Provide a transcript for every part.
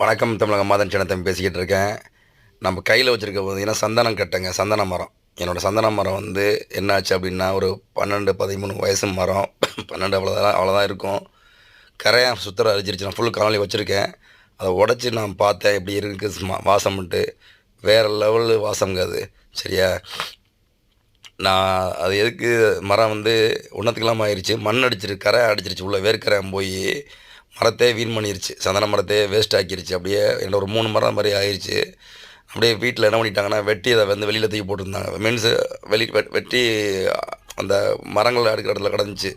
வணக்கம் தமிழக மாதன் சின்னத்தம்பி பேசிக்கிட்டு இருக்கேன். நம்ம கையில் வச்சுருக்க பார்த்தீங்கன்னா சந்தனம் கட்டைங்க சந்தன மரம். என்னோடய சந்தன மரம் வந்து என்னாச்சு அப்படின்னா ஒரு பன்னெண்டு பதிமூணு வயசு மரம். பன்னெண்டு அவ்வளோதான் அவ்வளோதான் இருக்கும். கரையாக சுத்தர அழிச்சிருச்சு நான் ஃபுல் காலனி வச்சுருக்கேன். அதை உடச்சி நான் பார்த்தேன். எப்படி இருக்குது வாசம்ட்டு வாசம்ன்ட்டு வேறு லெவலு வாசம்ங்க அது. சரியா? நான் அது எதுக்கு? மரம் வந்து ஒன்றத்துக்கெல்லாம் ஆயிடுச்சு மண் அடிச்சிருக்கு கரை அடிச்சிருச்சு. உள்ள வேர்க்கரை போய் மரத்தையே வீண் பண்ணிருச்சு. சந்தன மரத்தையே வேஸ்ட் ஆக்கிருச்சு. அப்படியே என்னோட ஒரு மூணு மரம் மாதிரி ஆயிடுச்சு அப்படியே வீட்டில் என்ன பண்ணிட்டாங்கன்னா வெட்டி அதை வந்து வெளியில் தூக்கி போட்டிருந்தாங்க. மீன்ஸ் வெளி வெட்- வெட்டி அந்த மரங்கள் அடுக்கிற இடத்துல கிடந்துச்சு.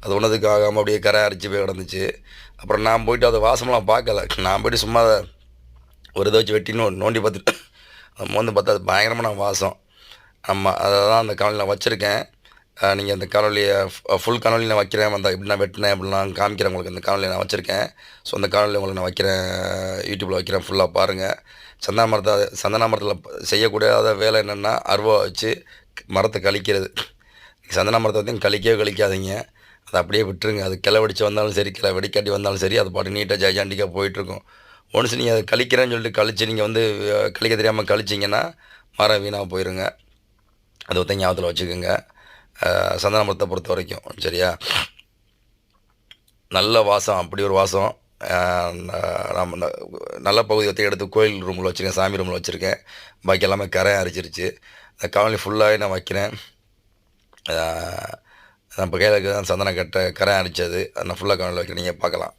அது ஒன்றதுக்கு ஆகாமல் அப்படியே கரை அரைச்சி போய் கிடந்துச்சு. அப்புறம் நான் போயிட்டு அதை வாசமெல்லாம் பார்க்கல. நான் போயிட்டு சும்மா அதை ஒரு இதை வச்சு வெட்டின்னு நோண்டி பார்த்துட்டு மோந்து பார்த்தா அது பயங்கரமான வாசம். ஆமாம் அதை தான் அந்த காணொலி நான் வச்சுருக்கேன். நீங்கள் அந்த காணொலியை ஃபுல் காணொலி நான் வைக்கிறேன். அந்த இப்படி நான் வெட்டினேன் அப்படிலாம் காமிக்கிறேன் உங்களுக்கு. அந்த காணொலி நான் வச்சுருக்கேன். ஸோ அந்த காணொலி உங்களுக்கு நான் வைக்கிறேன். யூடியூப்பில் வைக்கிறேன் ஃபுல்லாக பாருங்கள் சந்தன மரத்தை சந்தன மரத்தில் செய்யக்கூடாத வேலை என்னென்னா அருவா வச்சு மரத்தை கழிக்கிறது. சந்தன மரத்தை வந்து கழிக்கவே கழிக்காதீங்க. அதை அப்படியே விட்டுருங்க. அது கிளை வெடிச்சு வந்தாலும் சரி கிளை வெடிக்காட்டி வந்தாலும் சரி அது பாட்டு நீட்டாக ஜெய்ஜாண்டிக்காக போயிட்டுருக்கும். ஒன்ஸ் நீங்கள் அதை கழிக்கிறேன்னு சொல்லிட்டு கழிச்சு நீங்கள் வந்து கழிக்க தெரியாமல் கழிச்சிங்கன்னா மரம் வீணாக போயிருங்க. அது ஒருத்த ஞாபகத்தில் வச்சுக்கோங்க. சந்தனமரத்தை மரத்தை பொறுத்த வரைக்கும் சரியா? நல்ல வாசம் அப்படி ஒரு வாசம். நம்ம நல்ல பகுதியை எடுத்து கோயில் ரூமில் வச்சுருக்கேன் சாமி ரூமில் வச்சுருக்கேன். பாக்கி எல்லாமே கரை அரிச்சிருச்சு. அந்த காலனி ஃபுல்லாகவே நான் வைக்கிறேன். நம்ம நான் இப்போ கையில் இருக்கிற சந்தன கட்டை கரை அரிச்சது. அதை நான் ஃபுல்லாக காலையில் வைக்கிறேன். நீங்கள் பார்க்கலாம்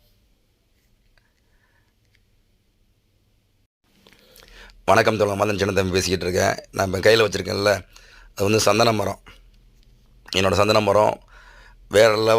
வணக்கம் தோழர் மதன் சின்ன தம்பி பேசிக்கிட்டு இருக்கேன். நான் இப்போ கையில் வச்சுருக்கேன்ல அது வந்து சந்தன மரம். என்னோடய சந்தன மரம் வேறு லெவல்